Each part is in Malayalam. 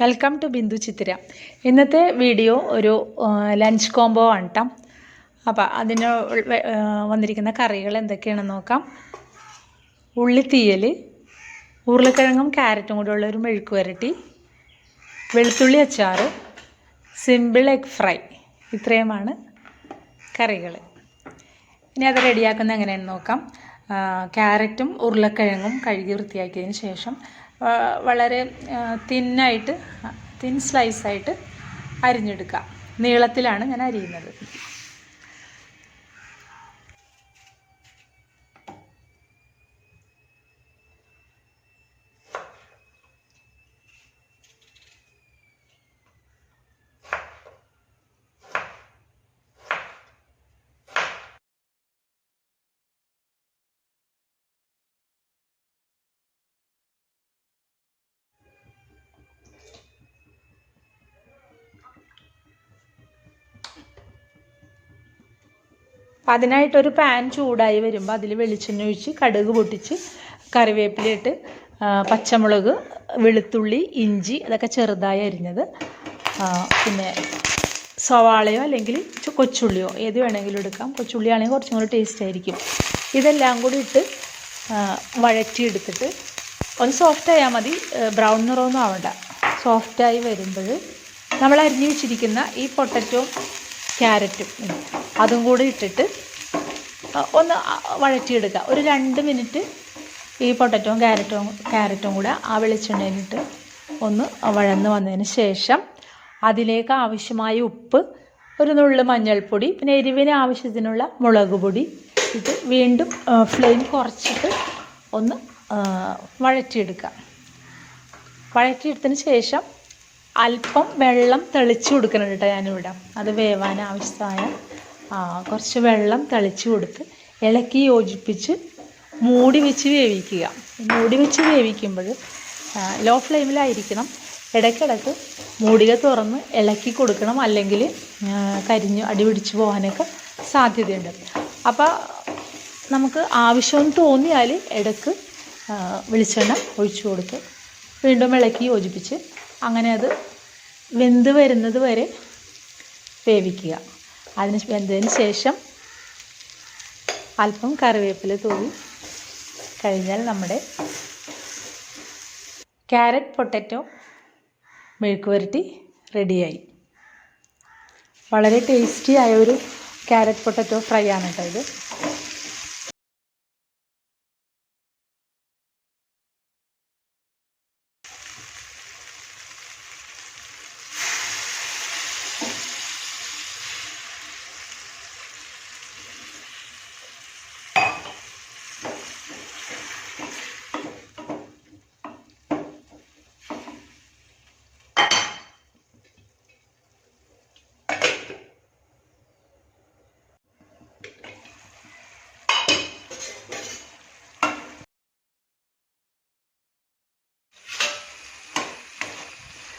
വെൽക്കം ടു ബിന്ദു ചിത്തിര ഇന്നത്തെ വീഡിയോ ഒരു ലഞ്ച് കോംബോ ആണ് കേട്ടോ അപ്പോൾ അതിന് വന്നിരിക്കുന്ന കറികൾ എന്തൊക്കെയാണെന്ന് നോക്കാം. ഉള്ളിത്തീയൽ ഉരുളക്കിഴങ്ങും ക്യാരറ്റും കൂടെ ഉള്ള ഒരു മെഴുക്ക് വരട്ടി വെളുത്തുള്ളി അച്ചാർ സിമ്പിൾ എഗ് ഫ്രൈ ഇത്രയുമാണ് കറികൾ. ഇനി അത് റെഡിയാക്കുന്ന എങ്ങനെയാണെന്ന് നോക്കാം. ക്യാരറ്റും ഉരുളക്കിഴങ്ങും കഴുകി വൃത്തിയാക്കിയതിന് ശേഷം വളരെ തിന്നായിട്ട് തിൻ സ്ലൈസായിട്ട് അരിഞ്ഞെടുക്കുക. നീളത്തിലാണ് ഞാൻ അരിയുന്നത്. അപ്പം അതിനായിട്ടൊരു പാൻ ചൂടായി വരുമ്പോൾ അതിൽ വെളിച്ചെണ്ണ ഒഴിച്ച് കടുക് പൊട്ടിച്ച് കറിവേപ്പിലയിട്ട് പച്ചമുളക് വെളുത്തുള്ളി ഇഞ്ചി അതൊക്കെ ചെറുതായി അരിഞ്ഞത്. പിന്നെ സവാളയോ അല്ലെങ്കിൽ കൊച്ചുള്ളിയോ ഏത് വേണമെങ്കിലും എടുക്കാം. കൊച്ചുള്ളി ആണെങ്കിൽ കുറച്ചും കൂടി ടേസ്റ്റ് ആയിരിക്കും. ഇതെല്ലാം കൂടി ഇട്ട് വഴറ്റിയെടുത്തിട്ട് ഒന്ന് സോഫ്റ്റ് ആയാൽ മതി. ബ്രൗൺ നിറമൊന്നും ആവണ്ട. സോഫ്റ്റായി വരുമ്പോൾ നമ്മൾ അരിഞ്ഞു വെച്ചിരിക്കുന്ന ഈ പൊട്ടറ്റോ ക്യാരറ്റും അതും കൂടി ഇട്ടിട്ട് ഒന്ന് വഴറ്റിയെടുക്കുക. ഒരു രണ്ട് മിനിറ്റ് ഈ പൊട്ടറ്റോയും ക്യാരറ്റും ക്യാരറ്റും കൂടെ ആ വെളിച്ചെണ്ണയിലിട്ട് ഒന്ന് വഴന്ന് വന്നതിന് ശേഷം അതിലേക്ക് ആവശ്യമായ ഉപ്പ് ഒരു നുള്ള് മഞ്ഞൾപ്പൊടി പിന്നെ എരിവിന് ആവശ്യത്തിനുള്ള മുളക് പൊടി ഇത് വീണ്ടും ഫ്ലെയിം കുറച്ചിട്ട് ഒന്ന് വഴറ്റിയെടുക്കുക. വഴറ്റിയെടുത്തതിന് ശേഷം അല്പം വെള്ളം തെളിച്ച് കൊടുക്കണം കേട്ടോ ഞാനിവിടെ. അത് വേവാൻ ആവശ്യമായ കുറച്ച് വെള്ളം തളിച്ച് കൊടുത്ത് ഇളക്കി യോജിപ്പിച്ച് മൂടി വെച്ച് വേവിക്കുക. മൂടി വെച്ച് വേവിക്കുമ്പോൾ ലോ ഫ്ലെയിമിലായിരിക്കണം ഇടയ്ക്കിടയ്ക്ക് മൂടിക തുറന്ന് ഇളക്കി കൊടുക്കണം. അല്ലെങ്കിൽ കരിഞ്ഞ് അടി പിടിച്ച് പോകാനൊക്കെ സാധ്യതയുണ്ട്. അപ്പോൾ നമുക്ക് ആവശ്യമെന്ന് തോന്നിയാൽ ഇടയ്ക്ക് വെളിച്ചെണ്ണ ഒഴിച്ചു കൊടുത്ത് വീണ്ടും ഇളക്കി യോജിപ്പിച്ച് അങ്ങനെ അത് വെന്ത് വരുന്നത് വരെ വേവിക്കുക. അതിന് വെന്തതിന് ശേഷം അല്പം കറിവേപ്പില തൂവി കഴിഞ്ഞാൽ നമ്മുടെ ക്യാരറ്റ് പൊട്ടറ്റോ മെഴുക്ക് പുരട്ടി റെഡിയായി. വളരെ ടേസ്റ്റി ആയ ഒരു ക്യാരറ്റ് പൊട്ടറ്റോ ഫ്രൈ ആണ് കേട്ടോ ഇത്.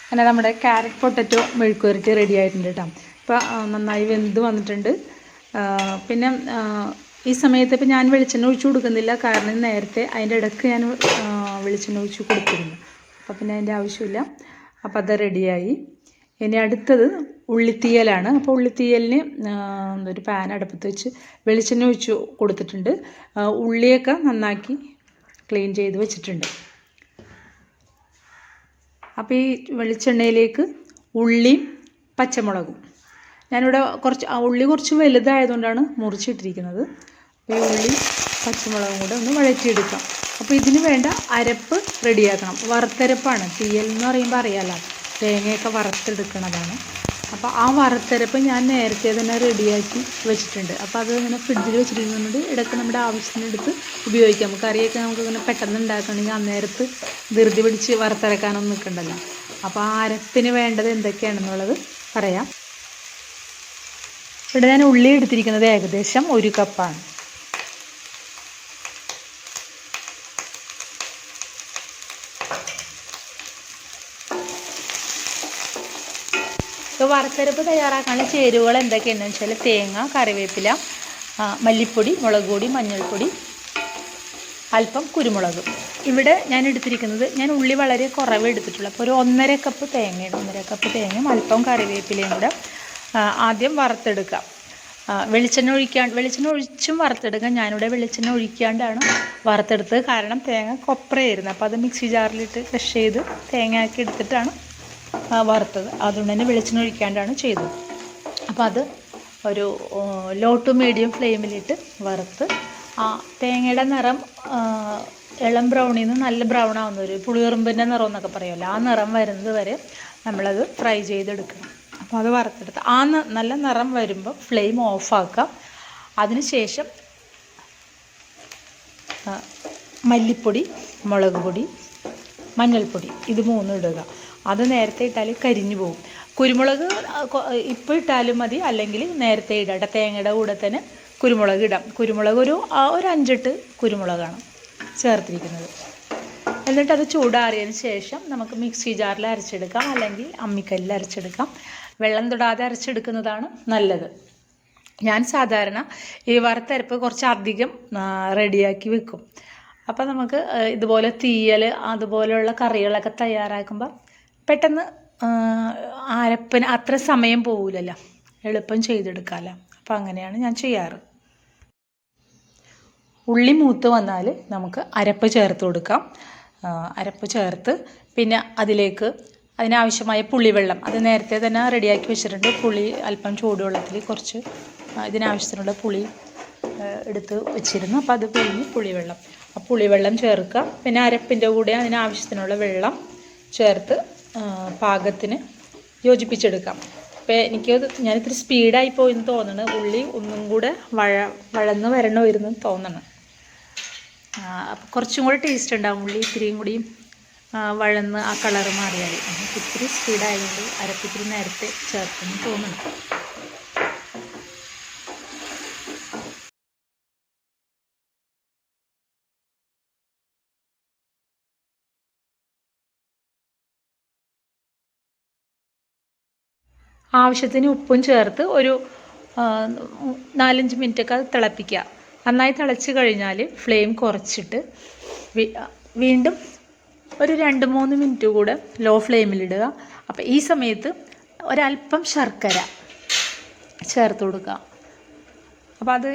അങ്ങനെ നമ്മുടെ ക്യാരറ്റ് പൊട്ടറ്റോ മെഴുക്കുവരട്ടി റെഡി ആയിട്ടുണ്ട് കേട്ടോ ഇപ്പോൾ നന്നായി വെന്ത് വന്നിട്ടുണ്ട്. പിന്നെ ഈ സമയത്ത് ഇപ്പം ഞാൻ വെളിച്ചെണ്ണ ഒഴിച്ചു കൊടുക്കുന്നില്ല. കാരണം നേരത്തെ അതിന്റെ ഇടയ്ക്ക് ഞാൻ വെളിച്ചെണ്ണ ഒഴിച്ച് കൊടുത്തിരുന്നു. അപ്പോൾ പിന്നെ അതിന്റെ ആവശ്യമില്ല. അപ്പോൾ അത് റെഡിയായി ഇനി അടുത്തത് ഉള്ളിത്തീയലാണ്. അപ്പോൾ ഉള്ളിത്തീയലിന് ഒരു പാൻ അടുപ്പത്ത് വെച്ച് വെളിച്ചെണ്ണ ഒഴിച്ച് കൊടുത്തിട്ടുണ്ട്. ഉള്ളിയൊക്കെ നന്നാക്കി ക്ലീൻ ചെയ്ത് വെച്ചിട്ടുണ്ട്. അപ്പോൾ ഈ വെളിച്ചെണ്ണയിലേക്ക് ഉള്ളിയും പച്ചമുളകും. ഞാനിവിടെ കുറച്ച് ഉള്ളി കുറച്ച് വലുതായതുകൊണ്ടാണ് മുറിച്ചിട്ടിരിക്കുന്നത്. അപ്പോൾ ഈ ഉള്ളി പച്ചമുളകും കൂടെ ഒന്ന് വഴറ്റിയെടുക്കാം. അപ്പോൾ ഇതിന് വേണ്ട അരപ്പ് റെഡിയാക്കണം വറുത്തരപ്പാണ്. തീയൽ എന്ന് പറയുമ്പോൾ അറിയാമല്ലോ തേങ്ങയൊക്കെ വറുത്തെടുക്കണതാണ്. അപ്പോൾ ആ വറുത്തരപ്പ് ഞാൻ നേരത്തെ തന്നെ റെഡിയാക്കി വെച്ചിട്ടുണ്ട്. അപ്പോൾ അത് ഇങ്ങനെ ഫ്രിഡ്ജിൽ വെച്ചിരിക്കുന്നതുകൊണ്ട് ഇടയ്ക്ക് നമ്മുടെ ആവശ്യത്തിനെടുത്ത് ഉപയോഗിക്കാം. കറിയൊക്കെ നമുക്ക് ഇങ്ങനെ പെട്ടെന്ന് ഉണ്ടാക്കണമെങ്കിൽ അന്നേരത്ത് ധൃതി പിടിച്ച് വറുത്തരക്കാനൊന്നും നിൽക്കണ്ടല്ലോ. അപ്പോൾ ആ അരപ്പിന് വേണ്ടത് എന്തൊക്കെയാണെന്നുള്ളത് പറയാം. ഇവിടെ ഞാൻ ഉള്ളി എടുത്തിരിക്കുന്നത് ഏകദേശം ഒരു കപ്പാണ് വറുത്തരപ്പ് തയ്യാറാക്കാനുള്ള ചേരുവകൾ എന്തൊക്കെയാണെന്ന് വെച്ചാൽ തേങ്ങ കറിവേപ്പില മല്ലിപ്പൊടി മുളക് പൊടി മഞ്ഞൾപ്പൊടി അല്പം കുരുമുളക്. ഇവിടെ ഞാൻ എടുത്തിരിക്കുന്നത് ഞാൻ ഉള്ളി വളരെ കുറവ് എടുത്തിട്ടുള്ളൂ. അപ്പോൾ ഒരു ഒന്നര കപ്പ് തേങ്ങയാണ്. ഒന്നര കപ്പ് തേങ്ങയും അല്പം കറിവേപ്പിലയും കൂടെ ആദ്യം വറുത്തെടുക്കാം. വെളിച്ചെണ്ണ ഒഴിക്കാണ്ട് വെളിച്ചെണ്ണ ഒഴിച്ചും വറുത്തെടുക്കാം. ഞാനിവിടെ വെളിച്ചെണ്ണ ഒഴിക്കാണ്ടാണ് വറുത്തെടുത്തത്. കാരണം തേങ്ങ കൊപ്രയായിരുന്നു. അപ്പോൾ അത് മിക്സി ജാറിലിട്ട് ക്രഷ് ചെയ്ത് തേങ്ങയാക്കി എടുത്തിട്ടാണ് വറുത്തത്. അതുകൊണ്ട് തന്നെ വെളിച്ചെണ്ണ ഒഴിക്കാണ്ടാണ് ചെയ്തത്. അപ്പോൾ അത് ഒരു ലോ ടു മീഡിയം ഫ്ലെയിമിലിട്ട് വറുത്ത് ആ തേങ്ങയുടെ നിറം ഇളം ബ്രൗണിൽ നിന്ന് നല്ല ബ്രൗൺ ആവുന്ന ഒരു പുളിയുറുമ്പിന്റെ നിറം എന്നൊക്കെ പറയുമല്ലോ ആ നിറം വരുന്നത് വരെ നമ്മളത് ഫ്രൈ ചെയ്തെടുക്കണം. അപ്പോൾ അത് വറുത്തെടുത്ത് ആ നല്ല നിറം വരുമ്പോൾ ഫ്ലെയിം ഓഫാക്കാം. അതിനുശേഷം മല്ലിപ്പൊടി മുളക് പൊടി മഞ്ഞൾപ്പൊടി ഇത് മൂന്നും ഇടുക. അത് നേരത്തെ ഇട്ടാൽ കരിഞ്ഞു പോകും. കുരുമുളക് ഇപ്പോൾ ഇട്ടാലും മതി. അല്ലെങ്കിൽ നേരത്തെ ഇടാം ട്ടോ. തേങ്ങയുടെ കൂടെ തന്നെ കുരുമുളക് ഇടാം. കുരുമുളക് ഒരു ഒരു അഞ്ചെട്ട് കുരുമുളകാണ് ചേർത്തിരിക്കുന്നത്. എന്നിട്ട് അത് ചൂടാറിയതിന് ശേഷം നമുക്ക് മിക്സി ജാറിൽ അരച്ചെടുക്കാം. അല്ലെങ്കിൽ അമ്മിക്കല്ലിൽ അരച്ചെടുക്കാം. വെള്ളം തൊടാതെ അരച്ചെടുക്കുന്നതാണ് നല്ലത്. ഞാൻ സാധാരണ ഈ വറുത്തരപ്പ് കുറച്ച് അധികം റെഡിയാക്കി വെക്കും. അപ്പോൾ നമുക്ക് ഇതുപോലെ തീയൽ അതുപോലെയുള്ള കറികളൊക്കെ തയ്യാറാക്കുമ്പോൾ പെട്ടെന്ന് അരപ്പന് അത്ര സമയം പോകില്ലല്ലോ എളുപ്പം ചെയ്തെടുക്കാമല്ലോ അപ്പം അങ്ങനെയാണ് ഞാൻ ചെയ്യാറ്. ഉള്ളി മൂത്ത് വന്നാൽ നമുക്ക് അരപ്പ് ചേർത്ത് കൊടുക്കാം. അരപ്പ് ചേർത്ത് പിന്നെ അതിലേക്ക് അതിനാവശ്യമായ പുളിവെള്ളം അത് നേരത്തെ തന്നെ റെഡിയാക്കി വെച്ചിട്ടുണ്ട്. പുളി അല്പം ചൂടുവെള്ളത്തിൽ കുറച്ച് ഇതിനാവശ്യത്തിനുള്ള പുളി എടുത്ത് വെച്ചിരുന്നു. അപ്പോൾ അത് പിഴിഞ്ഞ് പുളിവെള്ളം. ആ പുളിവെള്ളം ചേർക്കുക. പിന്നെ അരപ്പിന്റെ കൂടെ അതിനാവശ്യത്തിനുള്ള വെള്ളം ചേർത്ത് പാകത്തിന് യോജിപ്പിച്ചെടുക്കാം. അപ്പോൾ എനിക്ക് ഞാനിത്തിരി സ്പീഡായി പോയെന്ന് തോന്നുന്നു ഉള്ളി ഒന്നും കൂടെ വഴ വഴന്ന് വരണമായിരുന്നു തോന്നണം. അപ്പോൾ കുറച്ചും കൂടെ ടേസ്റ്റ് ഉണ്ടാവും. ഉള്ളി ഇത്തിരിയും കൂടി വഴന്ന് ആ കളറ് മാറിയാൽ ഇത്തിരി സ്പീഡായതുകൊണ്ട് അരപ്പിത്തിരി നേരത്തെ ചേർത്തെന്ന് തോന്നണം. ആവശ്യത്തിന് ഉപ്പും ചേർത്ത് ഒരു നാലഞ്ച് മിനിറ്റൊക്കെ അത് തിളപ്പിക്കുക. നന്നായി തിളച്ച് കഴിഞ്ഞാൽ ഫ്ലെയിം കുറച്ചിട്ട് വീണ്ടും ഒരു രണ്ട് മൂന്ന് മിനിറ്റ് കൂടെ ലോ ഫ്ലെയിമിലിടുക. അപ്പോൾ ഈ സമയത്ത് ഒരല്പം ശർക്കര ചേർത്ത് കൊടുക്കുക. അപ്പോൾ അത്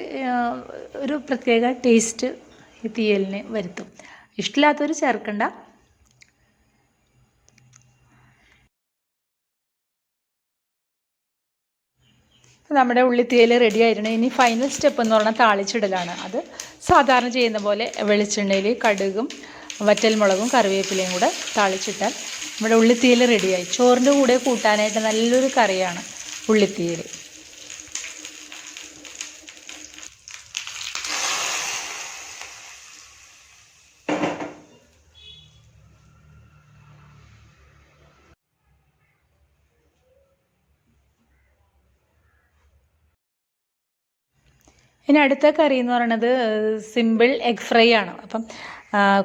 ഒരു പ്രത്യേക ടേസ്റ്റ് ഈ തീയലിന് വരുത്തും. ഇഷ്ടമില്ലാത്തവർ ചേർക്കണ്ട. നമ്മുടെ ഉള്ളിത്തീയൽ റെഡി ആയിരുന്നു. ഇനി ഫൈനൽ സ്റ്റെപ്പ് എന്ന് പറഞ്ഞാൽ താളിച്ചിടലാണ്. അത് സാധാരണ ചെയ്യുന്ന പോലെ വെളിച്ചെണ്ണയിൽ കടുകും വറ്റൽമുളകും കറിവേപ്പിലയും കൂടെ താളിച്ചിട്ടാൽ നമ്മുടെ ഉള്ളിത്തീയൽ റെഡിയായി ചോറിന്റെ കൂടെ കൂട്ടാനായിട്ട് നല്ലൊരു കറിയാണ് ഉള്ളിത്തീയൽ ഇനി അടുത്ത കറി എന്ന് പറയുന്നത് സിമ്പിൾ എഗ് ഫ്രൈ ആണ്. അപ്പം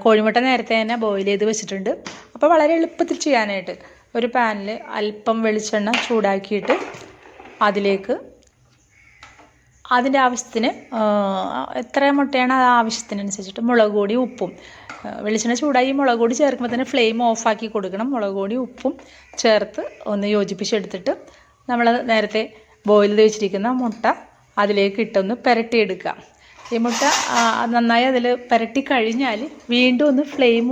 കോഴിമുട്ട നേരത്തെ തന്നെ ബോയിൽ ചെയ്ത് വെച്ചിട്ടുണ്ട്. അപ്പോൾ വളരെ എളുപ്പത്തിൽ ചെയ്യാനായിട്ട് ഒരു പാനിൽ അല്പം വെളിച്ചെണ്ണ ചൂടാക്കിയിട്ട് അതിലേക്ക് അതിന്റെ ആവശ്യത്തിന് എത്ര മുട്ടയാണ് അത് ആവശ്യത്തിനനുസരിച്ചിട്ട് മുളക് പൊടി ഉപ്പും. വെളിച്ചെണ്ണ ചൂടായി മുളക് പൊടി ചേർക്കുമ്പോൾ തന്നെ ഫ്ലെയിം ഓഫാക്കി കൊടുക്കണം. മുളക് പൊടി ഉപ്പും ചേർത്ത് ഒന്ന് യോജിപ്പിച്ചെടുത്തിട്ട് നമ്മൾ നേരത്തെ ബോയിൽ ചെയ്ത് വെച്ചിരിക്കുന്ന മുട്ട അതിലേക്ക് ഇട്ടൊന്ന് പുരട്ടിയെടുക്കുക. ഈ മുട്ട നന്നായി അതിൽ പുരട്ടി കഴിഞ്ഞാൽ വീണ്ടും ഒന്ന് ഫ്ലെയിം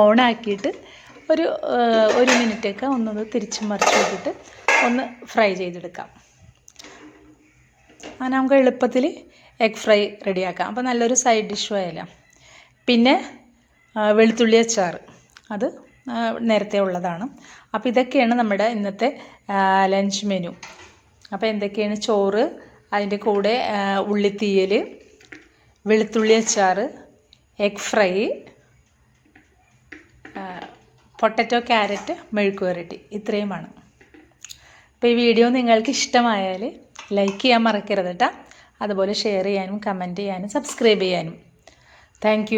ഓണാക്കിയിട്ട് ഒരു ഒരു മിനിറ്റൊക്കെ ഒന്നൊന്ന് തിരിച്ച് മറിച്ച് വെച്ചിട്ട് ഒന്ന് ഫ്രൈ ചെയ്തെടുക്കാം. അങ്ങനെ നമുക്ക് എളുപ്പത്തിൽ എഗ് ഫ്രൈ റെഡിയാക്കാം. അപ്പോൾ നല്ലൊരു സൈഡ് ഡിഷും ആയാലും. പിന്നെ വെളുത്തുള്ളി അച്ചാർ അത് നേരത്തെ ഉള്ളതാണ്. അപ്പോൾ ഇതൊക്കെയാണ് നമ്മുടെ ഇന്നത്തെ ലഞ്ച് മെനു. അപ്പോൾ എന്തൊക്കെയാണ് ചോറ് അതിന്റെ കൂടെ ഉള്ളിത്തീയൽ വെളുത്തുള്ളി അച്ചാർ എഗ് ഫ്രൈ പൊട്ടറ്റോ ക്യാരറ്റ് മെഴുക്ക് വരട്ടി. ഇത്രയുമാണ്. അപ്പോൾ ഈ വീഡിയോ നിങ്ങൾക്ക് ഇഷ്ടമായാൽ ലൈക്ക് ചെയ്യാൻ മറക്കരുത് കേട്ടോ. അതുപോലെ ഷെയർ ചെയ്യാനും കമന്റ് ചെയ്യാനും സബ്സ്ക്രൈബ് ചെയ്യാനും. താങ്ക്